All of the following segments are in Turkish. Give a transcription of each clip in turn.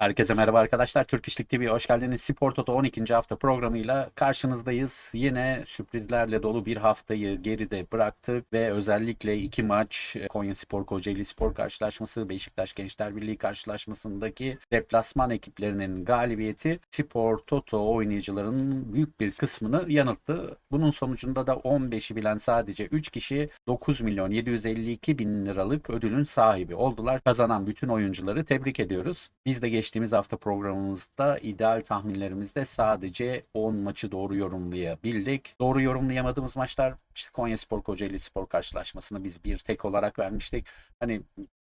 Herkese merhaba arkadaşlar. Türk İşlik TV'ye hoş geldiniz. Spor Toto 12. hafta programıyla karşınızdayız. Yine sürprizlerle dolu bir haftayı geride bıraktık ve özellikle iki maç Konya Spor Kocaeli Spor karşılaşması, Beşiktaş Gençler Birliği karşılaşmasındaki deplasman ekiplerinin galibiyeti Spor Toto oyuncularının büyük bir kısmını yanılttı. Bunun sonucunda da 15'i bilen sadece 3 kişi 9 milyon 752 bin liralık ödülün sahibi oldular. Kazanan bütün oyuncuları tebrik ediyoruz. Biz de geçtiğimiz hafta programımızda ideal tahminlerimizde sadece 10 maçı doğru yorumlayabildik. Doğru yorumlayamadığımız maçlar işte Konya Spor Kocaeli Spor karşılaşmasını biz bir tek olarak vermiştik. Hani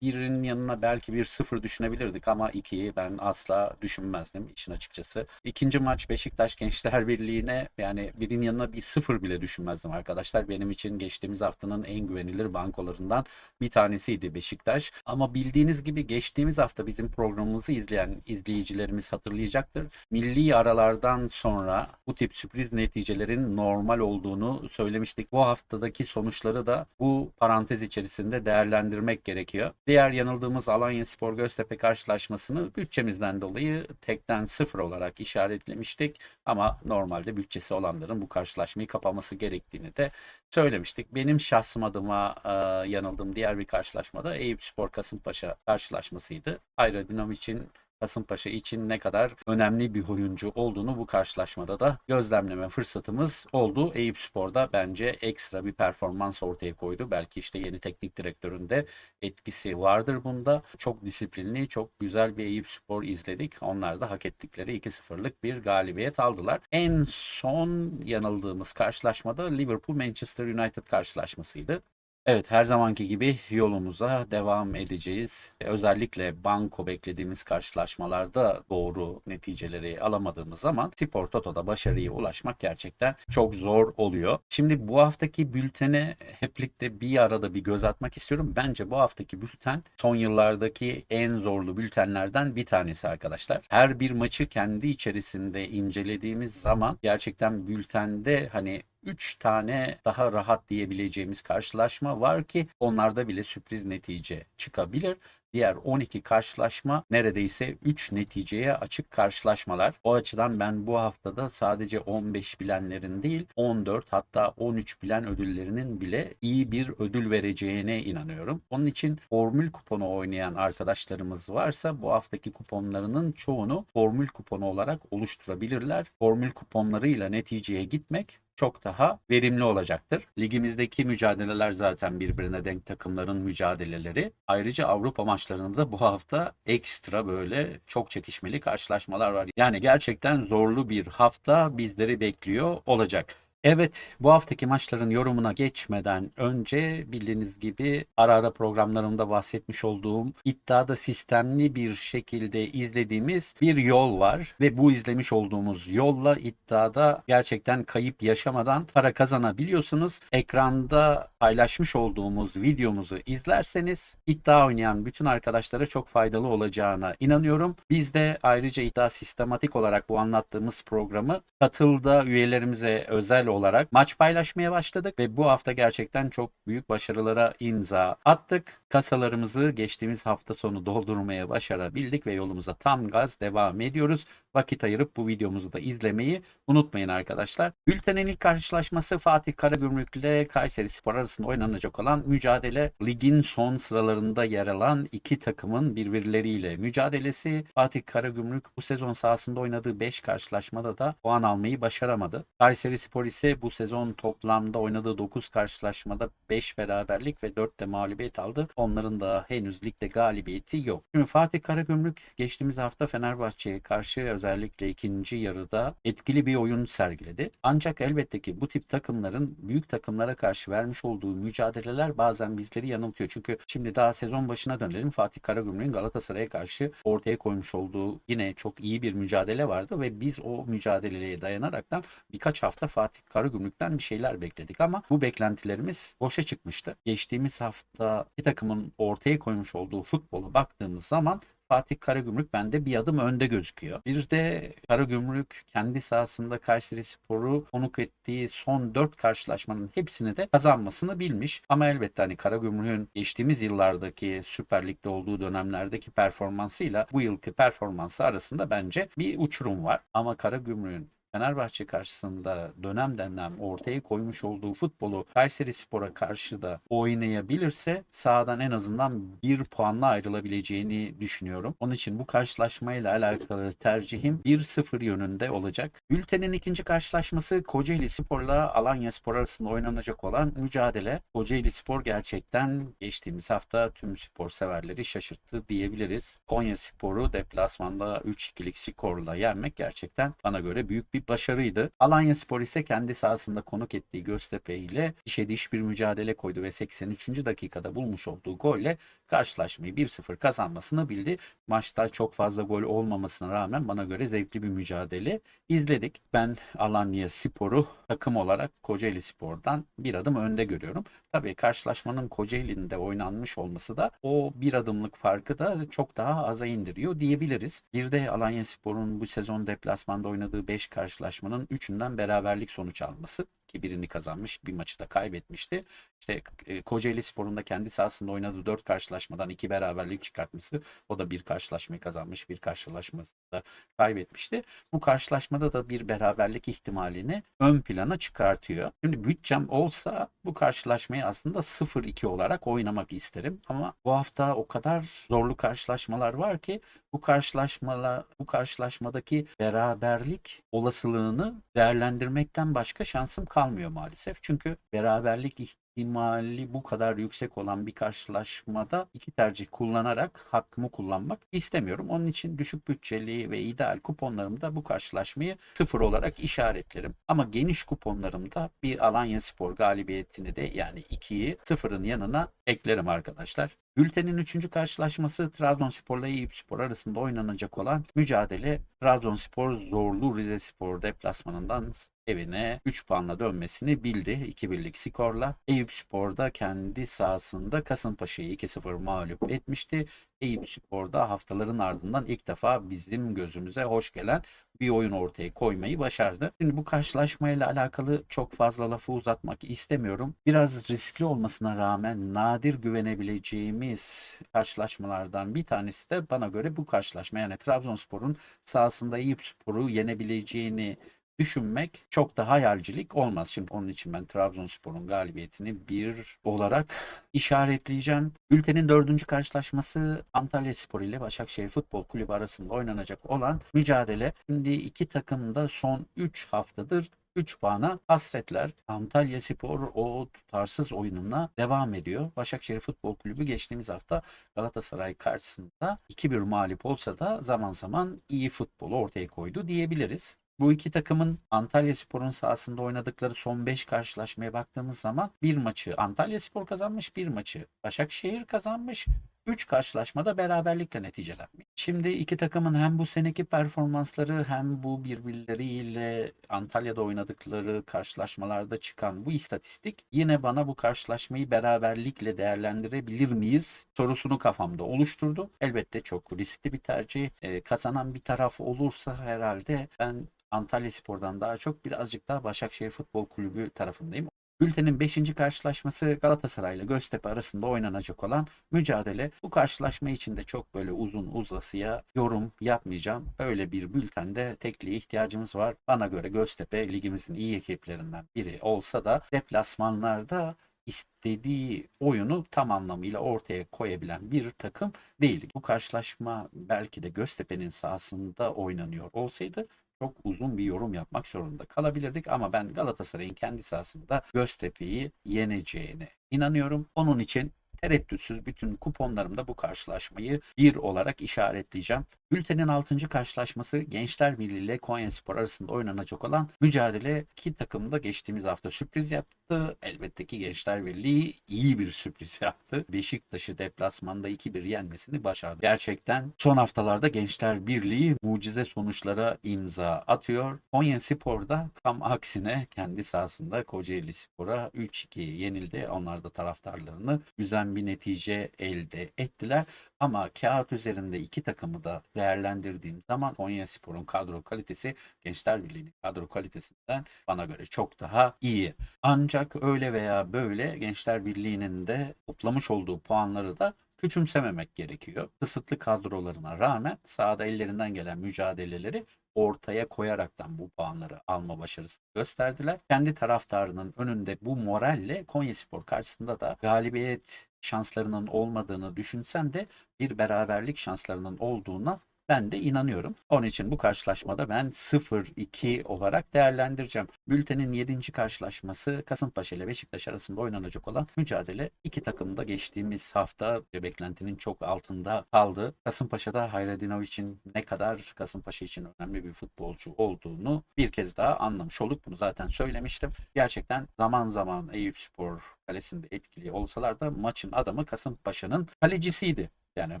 birinin yanına belki bir sıfır düşünebilirdik ama ikiyi ben asla düşünmezdim işin açıkçası. İkinci maç Beşiktaş Gençler Birliği'ne yani birinin yanına bir sıfır bile düşünmezdim arkadaşlar. Benim için geçtiğimiz haftanın en güvenilir bankolarından bir tanesiydi Beşiktaş. Ama bildiğiniz gibi geçtiğimiz hafta bizim programımızı izleyen izleyicilerimiz hatırlayacaktır. Milli aralardan sonra bu tip sürpriz neticelerin normal olduğunu söylemiştik. Bu haftadaki sonuçları da bu parantez içerisinde değerlendirmek gerekiyor. Diğer yanıldığımız Alanya Spor Göztepe karşılaşmasını bütçemizden dolayı tekten sıfır olarak işaretlemiştik. Ama normalde bütçesi olanların bu karşılaşmayı kapaması gerektiğini de söylemiştik. Benim şahsım adıma e, yanıldığım diğer bir karşılaşmada Eyüp Spor Kasımpaşa karşılaşmasıydı. Aerodinam için Kasımpaşa için ne kadar önemli bir oyuncu olduğunu bu karşılaşmada da gözlemleme fırsatımız oldu. Eyüp Spor'da bence ekstra bir performans ortaya koydu. Belki işte yeni teknik direktörün de etkisi vardır bunda. Çok disiplinli, çok güzel bir Eyüp Spor izledik. Onlar da hak ettikleri 2-0'lık bir galibiyet aldılar. En son yanıldığımız karşılaşmada Liverpool Manchester United karşılaşmasıydı. Evet her zamanki gibi yolumuza devam edeceğiz. Özellikle banko beklediğimiz karşılaşmalarda doğru neticeleri alamadığımız zaman Spor Toto'da başarıya ulaşmak gerçekten çok zor oluyor. Şimdi bu haftaki bültene hep birlikte bir arada bir göz atmak istiyorum. Bence bu haftaki bülten son yıllardaki en zorlu bültenlerden bir tanesi arkadaşlar. Her bir maçı kendi içerisinde incelediğimiz zaman gerçekten bültende hani 3 tane daha rahat diyebileceğimiz karşılaşma var ki onlarda bile sürpriz netice çıkabilir. Diğer 12 karşılaşma neredeyse 3 neticeye açık karşılaşmalar. O açıdan ben bu haftada sadece 15 bilenlerin değil 14 hatta 13 bilen ödüllerinin bile iyi bir ödül vereceğine inanıyorum. Onun için formül kuponu oynayan arkadaşlarımız varsa bu haftaki kuponlarının çoğunu formül kuponu olarak oluşturabilirler. Formül kuponlarıyla neticeye gitmek çok daha verimli olacaktır. Ligimizdeki mücadeleler zaten birbirine denk takımların mücadeleleri. Ayrıca Avrupa maçlarında da bu hafta ekstra böyle çok çekişmeli karşılaşmalar var. Yani gerçekten zorlu bir hafta bizleri bekliyor olacak. Evet, bu haftaki maçların yorumuna geçmeden önce bildiğiniz gibi ara ara programlarımda bahsetmiş olduğum iddiada sistemli bir şekilde izlediğimiz bir yol var ve bu izlemiş olduğumuz yolla iddiada gerçekten kayıp yaşamadan para kazanabiliyorsunuz. Ekranda paylaşmış olduğumuz videomuzu izlerseniz iddia oynayan bütün arkadaşlara çok faydalı olacağına inanıyorum. Biz de ayrıca iddia sistematik olarak bu anlattığımız programı katılda üyelerimize özel olarak maç paylaşmaya başladık ve bu hafta gerçekten çok büyük başarılara imza attık. Kasalarımızı geçtiğimiz hafta sonu doldurmaya başarabildik ve yolumuza tam gaz devam ediyoruz. Vakit ayırıp bu videomuzu da izlemeyi unutmayın arkadaşlar. Bültenin ilk karşılaşması Fatih Karagümrük ile Kayseri Spor arasında oynanacak olan mücadele ligin son sıralarında yer alan iki takımın birbirleriyle mücadelesi. Fatih Karagümrük bu sezon sahasında oynadığı 5 karşılaşmada da puan almayı başaramadı. Kayseri Spor ise bu sezon toplamda oynadığı 9 karşılaşmada 5 beraberlik ve 4 de mağlubiyet aldı. Onların da henüz ligde galibiyeti yok. Şimdi Fatih Karagümrük geçtiğimiz hafta Fenerbahçe'ye karşı özellikle ikinci yarıda etkili bir oyun sergiledi. Ancak elbette ki bu tip takımların büyük takımlara karşı vermiş olduğu mücadeleler bazen bizleri yanıltıyor. Çünkü şimdi daha sezon başına dönelim. Fatih Karagümrük'ün Galatasaray'a karşı ortaya koymuş olduğu yine çok iyi bir mücadele vardı ve biz o mücadeleye dayanaraktan birkaç hafta Fatih Karagümrük'ten bir şeyler bekledik ama bu beklentilerimiz boşa çıkmıştı. Geçtiğimiz hafta bir takımın ortaya koymuş olduğu futbola baktığımız zaman Fatih Karagümrük bende bir adım önde gözüküyor. Bir de Karagümrük kendi sahasında Kayseri Spor'u konuk ettiği son 4 karşılaşmanın hepsini de kazanmasını bilmiş. Ama elbette hani Karagümrük'ün geçtiğimiz yıllardaki Süper Lig'de olduğu dönemlerdeki performansıyla bu yılki performansı arasında bence bir uçurum var. Ama Karagümrük'ün Fenerbahçe karşısında dönem dönem ortaya koymuş olduğu futbolu Kayseri Spor'a karşı da oynayabilirse sahadan en azından bir puanla ayrılabileceğini düşünüyorum. Onun için bu karşılaşmayla alakalı tercihim 1-0 yönünde olacak. Bültenin ikinci karşılaşması Kocaeli Spor'la Alanya Spor arasında oynanacak olan mücadele. Kocaeli Spor gerçekten geçtiğimiz hafta tüm spor severleri şaşırttı diyebiliriz. Konya Spor'u deplasmanda 3-2'lik skorla yenmek gerçekten bana göre büyük bir başarıydı. Alanya Spor ise kendi sahasında konuk ettiği Göztepe ile dişe diş bir mücadele koydu ve 83. dakikada bulmuş olduğu golle karşılaşmayı 1-0 kazanmasını bildi. Maçta çok fazla gol olmamasına rağmen bana göre zevkli bir mücadele izledik. Ben Alanya Spor'u takım olarak Kocaeli Spor'dan bir adım önde görüyorum. Tabii karşılaşmanın Kocaeli'nde oynanmış olması da o bir adımlık farkı da çok daha aza indiriyor diyebiliriz. Bir de Alanya Spor'un bu sezon deplasmanda oynadığı 5 karşılaşmanın 3'ünden beraberlik sonuç alması ki birini kazanmış bir maçı da kaybetmişti. İşte e, Kocaeli Spor'un da kendi sahasında oynadığı 4 karşılaşmadan 2 beraberlik çıkartması o da bir karşılaşmayı kazanmış bir karşılaşması da kaybetmişti. Bu karşılaşmada da bir beraberlik ihtimalini ön plana çıkartıyor. Şimdi bütçem olsa bu karşılaşmayı aslında 0-2 olarak oynamak isterim ama bu hafta o kadar zorlu karşılaşmalar var ki bu karşılaşmalar bu karşılaşmadaki beraberlik olasılığını değerlendirmekten başka şansım kalmıyor maalesef. Çünkü beraberlik ihtimali bu kadar yüksek olan bir karşılaşmada iki tercih kullanarak hakkımı kullanmak istemiyorum. Onun için düşük bütçeli ve ideal kuponlarımda bu karşılaşmayı sıfır olarak işaretlerim. Ama geniş kuponlarımda bir Alanya Spor galibiyetini de yani 2'yi sıfırın yanına eklerim arkadaşlar. Bültenin 3. karşılaşması Trabzonspor'la Eyüpspor arasında oynanacak olan mücadele Trabzonspor zorlu Rizespor deplasmanından evine 3 puanla dönmesini bildi 2-1'lik skorla. Eyüpspor da kendi sahasında Kasımpaşa'yı 2-0 mağlup etmişti. Eyüpspor da haftaların ardından ilk defa bizim gözümüze hoş gelen bir oyun ortaya koymayı başardı. Şimdi bu karşılaşmayla alakalı çok fazla lafı uzatmak istemiyorum. Biraz riskli olmasına rağmen nadir güvenebileceğimiz karşılaşmalardan bir tanesi de bana göre bu karşılaşma. Yani Trabzonspor'un sahasında Eyüpspor'u yenebileceğini düşünmek çok da hayalcilik olmaz. Şimdi onun için ben Trabzonspor'un galibiyetini bir olarak işaretleyeceğim. Ülkenin dördüncü karşılaşması Antalya Spor ile Başakşehir Futbol Kulübü arasında oynanacak olan mücadele. Şimdi iki takım da son 3 haftadır 3 puana hasretler. Antalya Spor o tutarsız oyununa devam ediyor. Başakşehir Futbol Kulübü geçtiğimiz hafta Galatasaray karşısında 2-1 mağlup olsa da zaman zaman iyi futbolu ortaya koydu diyebiliriz. Bu iki takımın Antalya Spor'un sahasında oynadıkları son 5 karşılaşmaya baktığımız zaman bir maçı Antalya Spor kazanmış, bir maçı Başakşehir kazanmış. 3 karşılaşmada beraberlikle neticelenmiş. Şimdi iki takımın hem bu seneki performansları hem bu birbirleriyle Antalya'da oynadıkları karşılaşmalarda çıkan bu istatistik yine bana bu karşılaşmayı beraberlikle değerlendirebilir miyiz sorusunu kafamda oluşturdu. Elbette çok riskli bir tercih. Ee, kazanan bir taraf olursa herhalde ben Antalya Spor'dan daha çok birazcık daha Başakşehir Futbol Kulübü tarafındayım. Bültenin 5. karşılaşması Galatasaray ile Göztepe arasında oynanacak olan mücadele. Bu karşılaşma için de çok böyle uzun uzasıya yorum yapmayacağım. Böyle bir bültende tekliğe ihtiyacımız var. Bana göre Göztepe ligimizin iyi ekiplerinden biri olsa da deplasmanlarda istediği oyunu tam anlamıyla ortaya koyabilen bir takım değil. Bu karşılaşma belki de Göztepe'nin sahasında oynanıyor olsaydı çok uzun bir yorum yapmak zorunda kalabilirdik ama ben Galatasaray'ın kendi sahasında Göztepe'yi yeneceğine inanıyorum. Onun için tereddütsüz bütün kuponlarımda bu karşılaşmayı bir olarak işaretleyeceğim. Bültenin 6. karşılaşması Gençler Birliği ile Konyaspor arasında oynanacak olan mücadele iki takım da geçtiğimiz hafta sürpriz yaptı. Elbette ki Gençler Birliği iyi bir sürpriz yaptı. Beşiktaş'ı deplasmanda 2-1 yenmesini başardı. Gerçekten son haftalarda Gençler Birliği mucize sonuçlara imza atıyor. Konyaspor da tam aksine kendi sahasında Kocaeli Spor'a 3-2 yenildi. Onlar da taraftarlarını üzen bir netice elde ettiler. Ama kağıt üzerinde iki takımı da değerlendirdiğim zaman Konyaspor'un kadro kalitesi Gençler Birliği'nin kadro kalitesinden bana göre çok daha iyi. Ancak öyle veya böyle Gençler Birliği'nin de toplamış olduğu puanları da küçümsememek gerekiyor. Kısıtlı kadrolarına rağmen sahada ellerinden gelen mücadeleleri ortaya koyaraktan bu puanları alma başarısı gösterdiler. Kendi taraftarının önünde bu moralle Konyaspor karşısında da galibiyet şanslarının olmadığını düşünsem de bir beraberlik şanslarının olduğuna ben de inanıyorum. Onun için bu karşılaşmada ben 0-2 olarak değerlendireceğim. Bültenin 7. karşılaşması Kasımpaşa ile Beşiktaş arasında oynanacak olan mücadele. iki takım da geçtiğimiz hafta beklentinin çok altında kaldı. Kasımpaşa'da Hayredinoviç'in ne kadar Kasımpaşa için önemli bir futbolcu olduğunu bir kez daha anlamış olduk. Bunu zaten söylemiştim. Gerçekten zaman zaman Eyüpspor kalesinde etkili olsalar da maçın adamı Kasımpaşa'nın kalecisiydi. Yani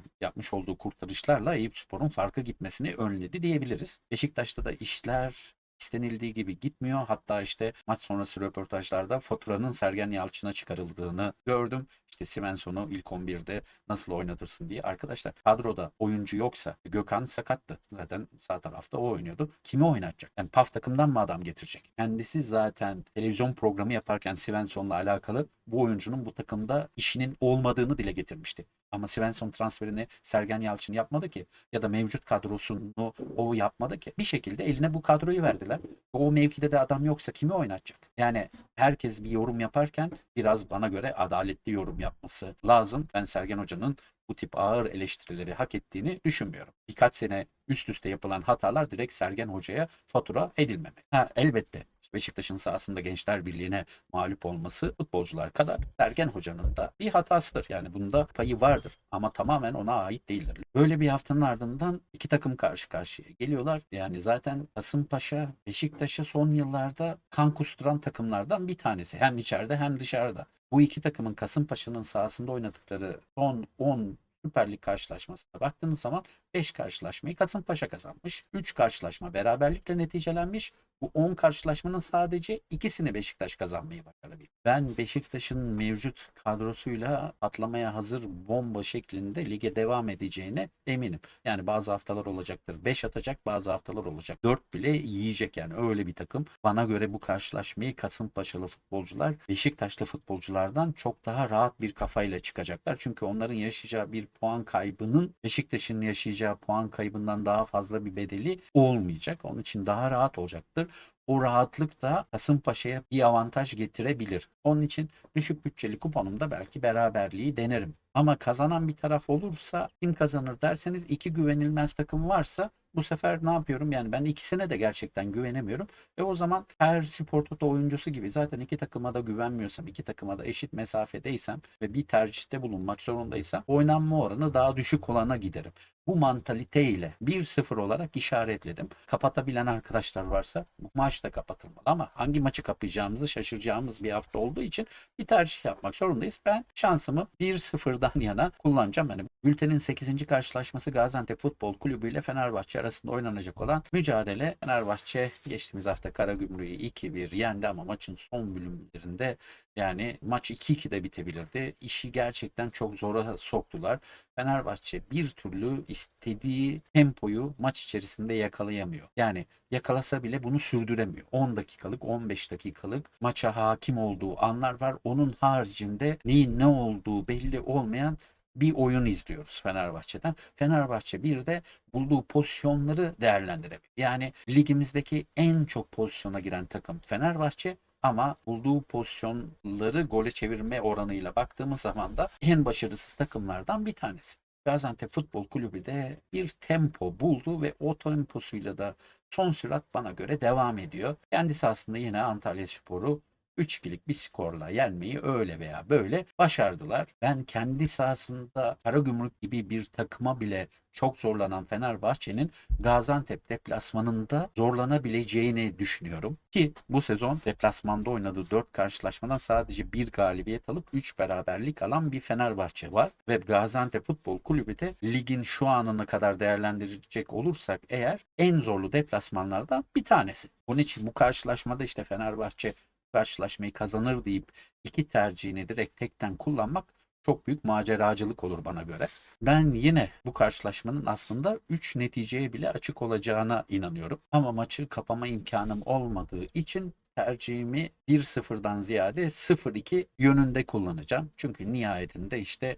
yapmış olduğu kurtarışlarla Eyüpspor'un farkı gitmesini önledi diyebiliriz. Beşiktaş'ta da işler istenildiği gibi gitmiyor. Hatta işte maç sonrası röportajlarda faturanın Sergen Yalçın'a çıkarıldığını gördüm. İşte Svensson'u ilk 11'de nasıl oynatırsın diye. Arkadaşlar kadroda oyuncu yoksa Gökhan sakattı. Zaten sağ tarafta o oynuyordu. Kimi oynatacak? Yani PAF takımdan mı adam getirecek? Kendisi zaten televizyon programı yaparken Svensson'la alakalı bu oyuncunun bu takımda işinin olmadığını dile getirmişti. Ama Svensson transferini Sergen Yalçın yapmadı ki. Ya da mevcut kadrosunu o yapmadı ki. Bir şekilde eline bu kadroyu verdiler. O mevkide de adam yoksa kimi oynatacak? Yani herkes bir yorum yaparken biraz bana göre adaletli yorum yapması lazım. Ben Sergen Hoca'nın bu tip ağır eleştirileri hak ettiğini düşünmüyorum. Birkaç sene üst üste yapılan hatalar direkt Sergen Hoca'ya fatura edilmemek. Ha elbette Beşiktaş'ın sahasında Gençler Birliği'ne mağlup olması futbolcular kadar Sergen Hoca'nın da bir hatasıdır. Yani bunda payı vardır ama tamamen ona ait değildir. Böyle bir haftanın ardından iki takım karşı karşıya geliyorlar. Yani zaten Kasımpaşa Beşiktaş'ı son yıllarda kan kusturan takımlardan bir tanesi. Hem içeride hem dışarıda. Bu iki takımın Kasımpaşa'nın sahasında oynadıkları son 10 Süper Lig karşılaşmasına baktığınız zaman 5 karşılaşmayı Kasımpaşa kazanmış. 3 karşılaşma beraberlikle neticelenmiş. Bu 10 karşılaşmanın sadece ikisini Beşiktaş kazanmayı başarabildi. Ben Beşiktaş'ın mevcut kadrosuyla atlamaya hazır bomba şeklinde lige devam edeceğine eminim. Yani bazı haftalar olacaktır 5 atacak bazı haftalar olacak 4 bile yiyecek yani öyle bir takım. Bana göre bu karşılaşmayı Kasımpaşalı futbolcular Beşiktaşlı futbolculardan çok daha rahat bir kafayla çıkacaklar. Çünkü onların yaşayacağı bir puan kaybının Beşiktaş'ın yaşayacağı puan kaybından daha fazla bir bedeli olmayacak. Onun için daha rahat olacaktır o rahatlık da Kasımpaşa'ya bir avantaj getirebilir. Onun için düşük bütçeli kuponumda belki beraberliği denerim. Ama kazanan bir taraf olursa kim kazanır derseniz iki güvenilmez takım varsa bu sefer ne yapıyorum? Yani ben ikisine de gerçekten güvenemiyorum. Ve o zaman her spor toto oyuncusu gibi zaten iki takıma da güvenmiyorsam, iki takıma da eşit mesafedeysem ve bir tercihte bulunmak zorundaysam oynanma oranı daha düşük olana giderim. Bu mantaliteyle 1-0 olarak işaretledim. Kapatabilen arkadaşlar varsa bu maç da kapatılmalı ama hangi maçı kapayacağımızı şaşıracağımız bir hafta olduğu için bir tercih yapmak zorundayız. Ben şansımı 1-0'dan yana kullanacağım. Yani bültenin 8. karşılaşması Gaziantep Futbol Kulübü ile Fenerbahçe arasında oynanacak olan mücadele. Fenerbahçe geçtiğimiz hafta Karagümrük'ü 2-1 yendi ama maçın son bölümlerinde yani maç 2-2'de bitebilirdi. İşi gerçekten çok zora soktular. Fenerbahçe bir türlü istediği tempoyu maç içerisinde yakalayamıyor. Yani yakalasa bile bunu sürdüremiyor. 10 dakikalık, 15 dakikalık maça hakim olduğu anlar var. Onun haricinde neyin ne olduğu belli olmayan bir oyun izliyoruz Fenerbahçe'den. Fenerbahçe bir de bulduğu pozisyonları değerlendiremiyor. Yani ligimizdeki en çok pozisyona giren takım Fenerbahçe ama bulduğu pozisyonları gole çevirme oranıyla baktığımız zaman da en başarısız takımlardan bir tanesi. Gaziantep Futbol Kulübü de bir tempo buldu ve o temposuyla da son sürat bana göre devam ediyor. Kendisi aslında yine Antalya Spor'u 3-2'lik bir skorla yenmeyi öyle veya böyle başardılar. Ben kendi sahasında Karagümrük gibi bir takıma bile çok zorlanan Fenerbahçe'nin Gaziantep deplasmanında zorlanabileceğini düşünüyorum. Ki bu sezon deplasmanda oynadığı 4 karşılaşmadan sadece bir galibiyet alıp 3 beraberlik alan bir Fenerbahçe var. Ve Gaziantep Futbol Kulübü de ligin şu anına kadar değerlendirecek olursak eğer en zorlu deplasmanlardan bir tanesi. Bunun için bu karşılaşmada işte Fenerbahçe karşılaşmayı kazanır deyip iki tercihini direkt tekten kullanmak çok büyük maceracılık olur bana göre. Ben yine bu karşılaşmanın aslında 3 neticeye bile açık olacağına inanıyorum. Ama maçı kapama imkanım olmadığı için tercihimi 1-0'dan ziyade 0-2 yönünde kullanacağım. Çünkü nihayetinde işte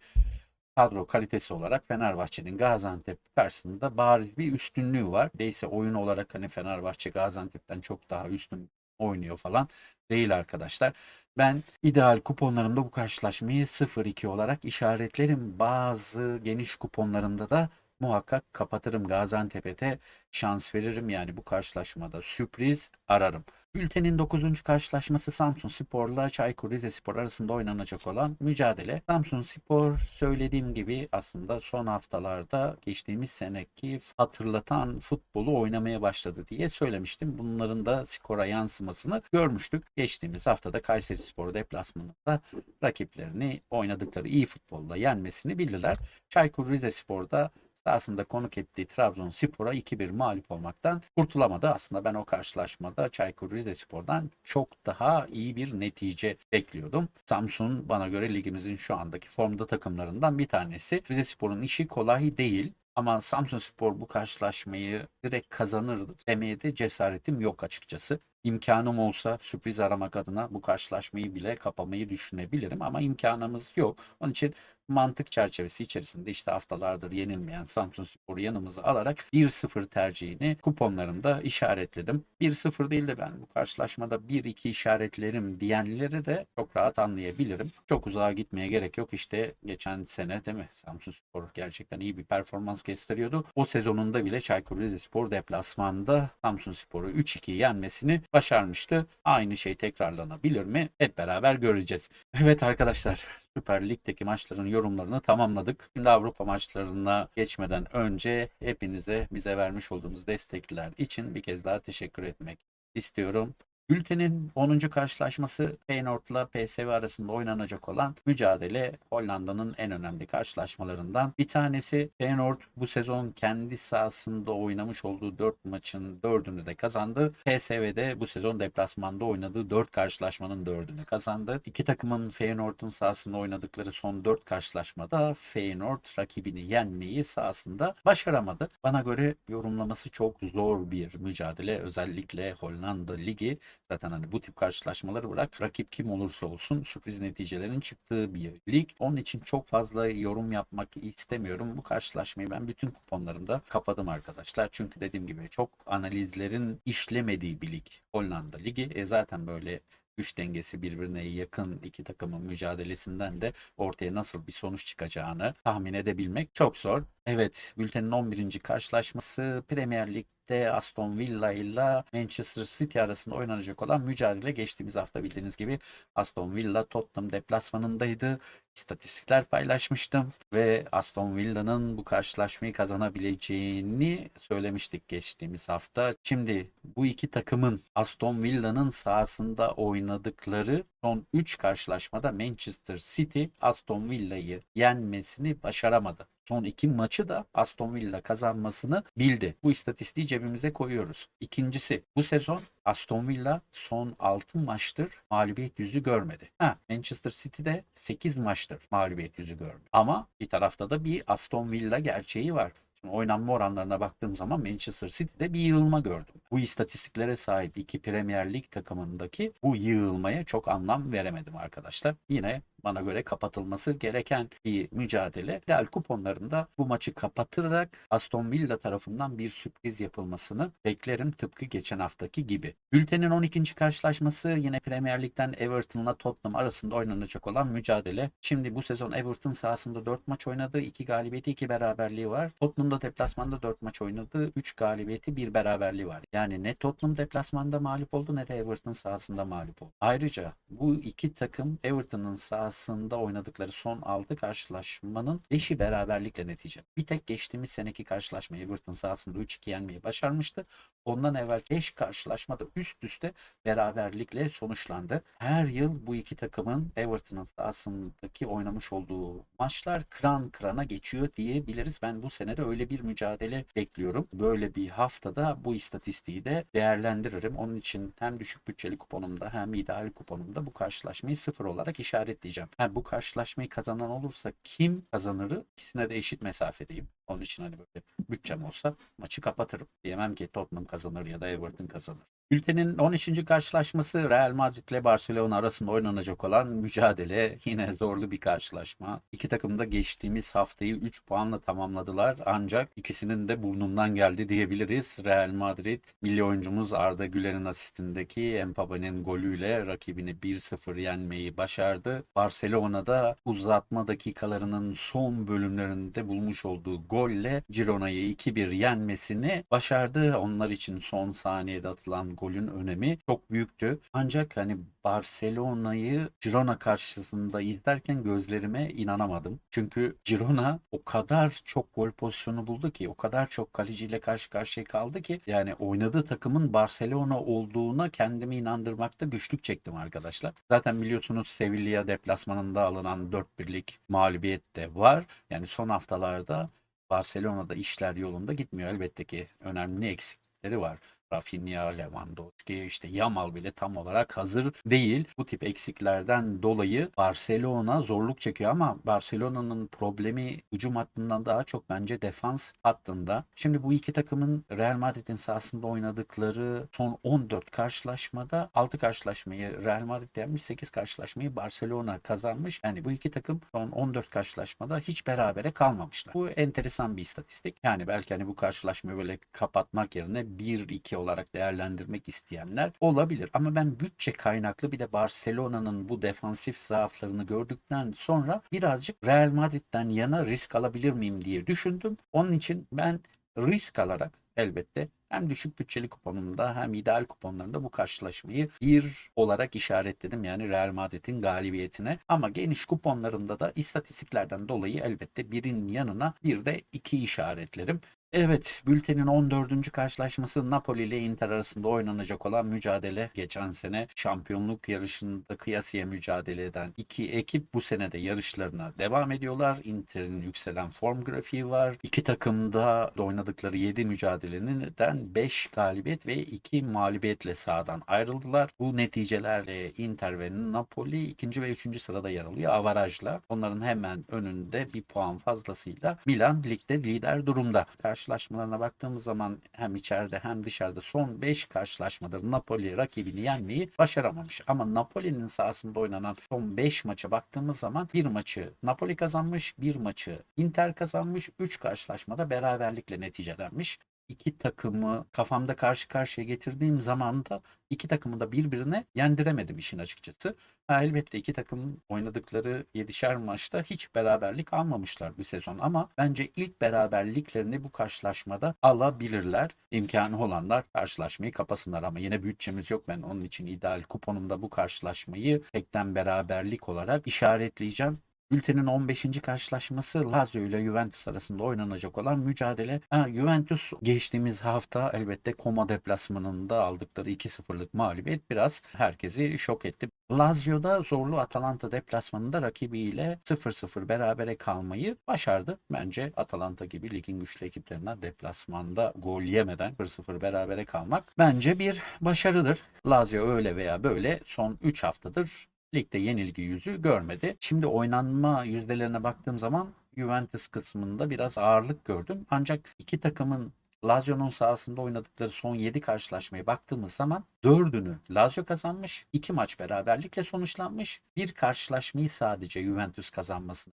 kadro kalitesi olarak Fenerbahçe'nin Gaziantep karşısında bariz bir üstünlüğü var. Değilse oyun olarak hani Fenerbahçe Gaziantep'ten çok daha üstün oynuyor falan değil arkadaşlar. Ben ideal kuponlarımda bu karşılaşmayı 0-2 olarak işaretlerim. Bazı geniş kuponlarımda da muhakkak kapatırım. Gaziantep'e şans veririm. Yani bu karşılaşmada sürpriz ararım. Bültenin 9. karşılaşması Samsun Spor'la Çaykur Rizespor arasında oynanacak olan mücadele. Samsun Spor söylediğim gibi aslında son haftalarda geçtiğimiz seneki hatırlatan futbolu oynamaya başladı diye söylemiştim. Bunların da skora yansımasını görmüştük. Geçtiğimiz haftada Kayseri Spor deplasmanında rakiplerini oynadıkları iyi futbolla yenmesini bildiler. Çaykur Rizespor'da sahasında konuk ettiği Trabzonspor'a 2-1 mağlup olmaktan kurtulamadı. Aslında ben o karşılaşmada Çaykur Rizespor'dan çok daha iyi bir netice bekliyordum. Samsun bana göre ligimizin şu andaki formda takımlarından bir tanesi. Rizespor'un işi kolay değil. Ama Samsunspor bu karşılaşmayı direkt kazanır demeye de cesaretim yok açıkçası. İmkanım olsa sürpriz aramak adına bu karşılaşmayı bile kapamayı düşünebilirim ama imkanımız yok. Onun için mantık çerçevesi içerisinde işte haftalardır yenilmeyen Samsun Spor'u yanımıza alarak 1-0 tercihini kuponlarımda işaretledim. 1-0 değil de ben bu karşılaşmada 1-2 işaretlerim diyenleri de çok rahat anlayabilirim. Çok uzağa gitmeye gerek yok. İşte geçen sene değil mi Samsun Spor gerçekten iyi bir performans gösteriyordu. O sezonunda bile Çaykur Rizespor deplasmanda Samsun Spor'u 3-2 yenmesini başarmıştı. Aynı şey tekrarlanabilir mi? Hep beraber göreceğiz. Evet arkadaşlar Süper Lig'deki maçların yorumlarını tamamladık. Şimdi Avrupa maçlarına geçmeden önce hepinize bize vermiş olduğunuz destekler için bir kez daha teşekkür etmek istiyorum. Bültenin 10. karşılaşması Feyenoord'la PSV arasında oynanacak olan mücadele Hollanda'nın en önemli karşılaşmalarından bir tanesi. Feyenoord bu sezon kendi sahasında oynamış olduğu 4 maçın 4'ünü de kazandı. PSV de bu sezon deplasmanda oynadığı 4 karşılaşmanın 4'ünü kazandı. İki takımın Feyenoord'un sahasında oynadıkları son 4 karşılaşmada Feyenoord rakibini yenmeyi sahasında başaramadı. Bana göre yorumlaması çok zor bir mücadele. Özellikle Hollanda Ligi Zaten hani bu tip karşılaşmaları bırak rakip kim olursa olsun sürpriz neticelerin çıktığı bir lig. Onun için çok fazla yorum yapmak istemiyorum. Bu karşılaşmayı ben bütün kuponlarımda kapadım arkadaşlar. Çünkü dediğim gibi çok analizlerin işlemediği bir lig. Hollanda Ligi. E zaten böyle güç dengesi birbirine yakın iki takımın mücadelesinden de ortaya nasıl bir sonuç çıkacağını tahmin edebilmek çok zor. Evet, bültenin 11. karşılaşması Premier Lig'de Aston Villa ile Manchester City arasında oynanacak olan mücadele geçtiğimiz hafta bildiğiniz gibi Aston Villa Tottenham deplasmanındaydı. İstatistikler paylaşmıştım ve Aston Villa'nın bu karşılaşmayı kazanabileceğini söylemiştik geçtiğimiz hafta. Şimdi bu iki takımın Aston Villa'nın sahasında oynadıkları son 3 karşılaşmada Manchester City Aston Villa'yı yenmesini başaramadı. Son iki maçı da Aston Villa kazanmasını bildi. Bu istatistiği cebimize koyuyoruz. İkincisi bu sezon Aston Villa son 6 maçtır mağlubiyet yüzü görmedi. Ha, Manchester City'de 8 maçtır mağlubiyet yüzü görmedi. Ama bir tarafta da bir Aston Villa gerçeği var. Oynanma oranlarına baktığım zaman Manchester City'de bir yığılma gördüm. Bu istatistiklere sahip iki Premier Lig takımındaki bu yığılmaya çok anlam veremedim arkadaşlar. Yine bana göre kapatılması gereken bir mücadele. Ideal kuponlarımda bu maçı kapatırarak Aston Villa tarafından bir sürpriz yapılmasını beklerim tıpkı geçen haftaki gibi. Bültenin 12. karşılaşması yine Premier Lig'den Everton'la Tottenham arasında oynanacak olan mücadele. Şimdi bu sezon Everton sahasında 4 maç oynadı. 2 galibiyeti 2 beraberliği var. Tottenham'da deplasmanda 4 maç oynadı. 3 galibiyeti 1 beraberliği var. Yani ne Tottenham deplasmanda mağlup oldu ne de Everton sahasında mağlup oldu. Ayrıca bu iki takım Everton'ın sahasında oynadıkları son 6 karşılaşmanın 5'i beraberlikle netice. Bir tek geçtiğimiz seneki karşılaşma Everton sahasında 3-2 yenmeyi başarmıştı. ondan evvel 5 karşılaşmada üst üste beraberlikle sonuçlandı. Her yıl bu iki takımın Everton'ın sahasındaki oynamış olduğu maçlar kıran kırana geçiyor diyebiliriz. Ben bu sene de öyle bir mücadele bekliyorum. Böyle bir haftada bu istatistiği de değerlendiririm. Onun için hem düşük bütçeli kuponumda hem ideal kuponumda bu karşılaşmayı sıfır olarak işaretleyeceğim. Ha, bu karşılaşmayı kazanan olursa kim kazanırı ikisine de eşit mesafedeyim. Onun için hani böyle bütçem olsa maçı kapatırım. Diyemem ki Tottenham kazanır ya da Everton kazanır. Ülkenin 13. karşılaşması Real Madrid ile Barcelona arasında oynanacak olan mücadele. Yine zorlu bir karşılaşma. İki takım da geçtiğimiz haftayı 3 puanla tamamladılar. Ancak ikisinin de burnundan geldi diyebiliriz. Real Madrid milli oyuncumuz Arda Güler'in asistindeki Mbappé'nin golüyle rakibini 1-0 yenmeyi başardı. Barcelona'da uzatma dakikalarının son bölümlerinde bulmuş olduğu golle Girona'yı 2-1 yenmesini başardı. Onlar için son saniyede atılan golün önemi çok büyüktü. Ancak hani Barcelona'yı Girona karşısında izlerken gözlerime inanamadım. Çünkü Girona o kadar çok gol pozisyonu buldu ki, o kadar çok kaleciyle karşı karşıya kaldı ki yani oynadığı takımın Barcelona olduğuna kendimi inandırmakta güçlük çektim arkadaşlar. Zaten biliyorsunuz Sevilla deplasmanında alınan 4-1'lik mağlubiyet de var. Yani son haftalarda Barcelona'da işler yolunda gitmiyor. Elbette ki önemli eksikleri var. Rafinha, Lewandowski, işte Yamal bile tam olarak hazır değil. Bu tip eksiklerden dolayı Barcelona zorluk çekiyor ama Barcelona'nın problemi hücum hattından daha çok bence defans hattında. Şimdi bu iki takımın Real Madrid'in sahasında oynadıkları son 14 karşılaşmada 6 karşılaşmayı Real Madrid yenmiş, 8 karşılaşmayı Barcelona kazanmış. Yani bu iki takım son 14 karşılaşmada hiç berabere kalmamışlar. Bu enteresan bir istatistik. Yani belki hani bu karşılaşmayı böyle kapatmak yerine 1-2 olarak değerlendirmek isteyenler olabilir. Ama ben bütçe kaynaklı bir de Barcelona'nın bu defansif zaaflarını gördükten sonra birazcık Real Madrid'den yana risk alabilir miyim diye düşündüm. Onun için ben risk alarak elbette hem düşük bütçeli kuponumda hem ideal kuponlarında bu karşılaşmayı bir olarak işaretledim. Yani Real Madrid'in galibiyetine. Ama geniş kuponlarımda da istatistiklerden dolayı elbette birin yanına bir de iki işaretlerim. Evet, bültenin 14. karşılaşması Napoli ile Inter arasında oynanacak olan mücadele. Geçen sene şampiyonluk yarışında kıyasıya mücadele eden iki ekip bu sene de yarışlarına devam ediyorlar. Inter'in yükselen form grafiği var. İki takımda oynadıkları 7 mücadeleden 5 galibiyet ve 2 mağlubiyetle sahadan ayrıldılar. Bu neticelerle Inter ve Napoli ikinci ve üçüncü sırada yer alıyor. Avarajla. Onların hemen önünde bir puan fazlasıyla Milan ligde lider durumda. Karşılaşmalarına baktığımız zaman hem içeride hem dışarıda son 5 karşılaşmadır Napoli rakibini yenmeyi başaramamış. Ama Napoli'nin sahasında oynanan son 5 maça baktığımız zaman bir maçı Napoli kazanmış, bir maçı Inter kazanmış, 3 karşılaşmada beraberlikle neticelenmiş iki takımı kafamda karşı karşıya getirdiğim zaman da iki takımı da birbirine yendiremedim işin açıkçası. Ha, elbette iki takım oynadıkları 7'şer maçta hiç beraberlik almamışlar bu sezon ama bence ilk beraberliklerini bu karşılaşmada alabilirler. İmkanı olanlar karşılaşmayı kapasınlar ama yine bütçemiz yok. Ben onun için ideal kuponumda bu karşılaşmayı tekten beraberlik olarak işaretleyeceğim. Bültenin 15. karşılaşması Lazio ile Juventus arasında oynanacak olan mücadele. Ha, Juventus geçtiğimiz hafta elbette Como deplasmanında aldıkları 2-0'lık mağlubiyet biraz herkesi şok etti. Lazio'da zorlu Atalanta deplasmanında rakibiyle 0-0 berabere kalmayı başardı. Bence Atalanta gibi ligin güçlü ekiplerinden deplasmanda gol yemeden 0-0 berabere kalmak bence bir başarıdır. Lazio öyle veya böyle son 3 haftadır ligde yenilgi yüzü görmedi. Şimdi oynanma yüzdelerine baktığım zaman Juventus kısmında biraz ağırlık gördüm. Ancak iki takımın Lazio'nun sahasında oynadıkları son 7 karşılaşmaya baktığımız zaman 4'ünü Lazio kazanmış, 2 maç beraberlikle sonuçlanmış, bir karşılaşmayı sadece Juventus kazanmasını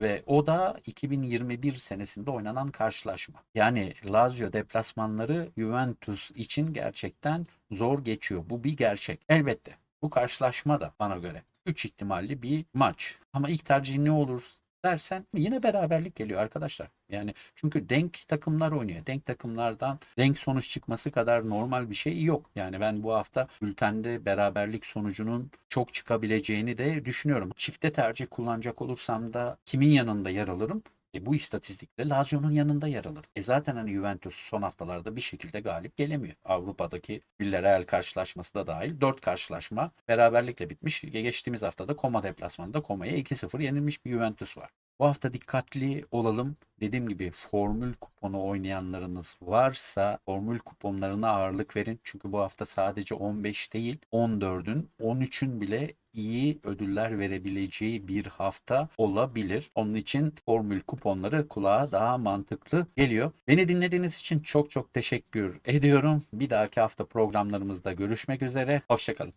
ve o da 2021 senesinde oynanan karşılaşma. Yani Lazio deplasmanları Juventus için gerçekten zor geçiyor. Bu bir gerçek. Elbette bu karşılaşma da bana göre 3 ihtimalli bir maç. Ama ilk tercih ne olur dersen yine beraberlik geliyor arkadaşlar. Yani çünkü denk takımlar oynuyor. Denk takımlardan denk sonuç çıkması kadar normal bir şey yok. Yani ben bu hafta bültende beraberlik sonucunun çok çıkabileceğini de düşünüyorum. Çifte tercih kullanacak olursam da kimin yanında yer alırım? E bu istatistikle Lazio'nun yanında yer alır. E zaten hani Juventus son haftalarda bir şekilde galip gelemiyor. Avrupa'daki Villarreal karşılaşması da dahil 4 karşılaşma beraberlikle bitmiş. Geçtiğimiz haftada Koma deplasmanında Koma'ya 2-0 yenilmiş bir Juventus var. Bu hafta dikkatli olalım. Dediğim gibi formül kuponu oynayanlarınız varsa formül kuponlarına ağırlık verin. Çünkü bu hafta sadece 15 değil 14'ün 13'ün bile iyi ödüller verebileceği bir hafta olabilir. Onun için formül kuponları kulağa daha mantıklı geliyor. Beni dinlediğiniz için çok çok teşekkür ediyorum. Bir dahaki hafta programlarımızda görüşmek üzere. Hoşçakalın.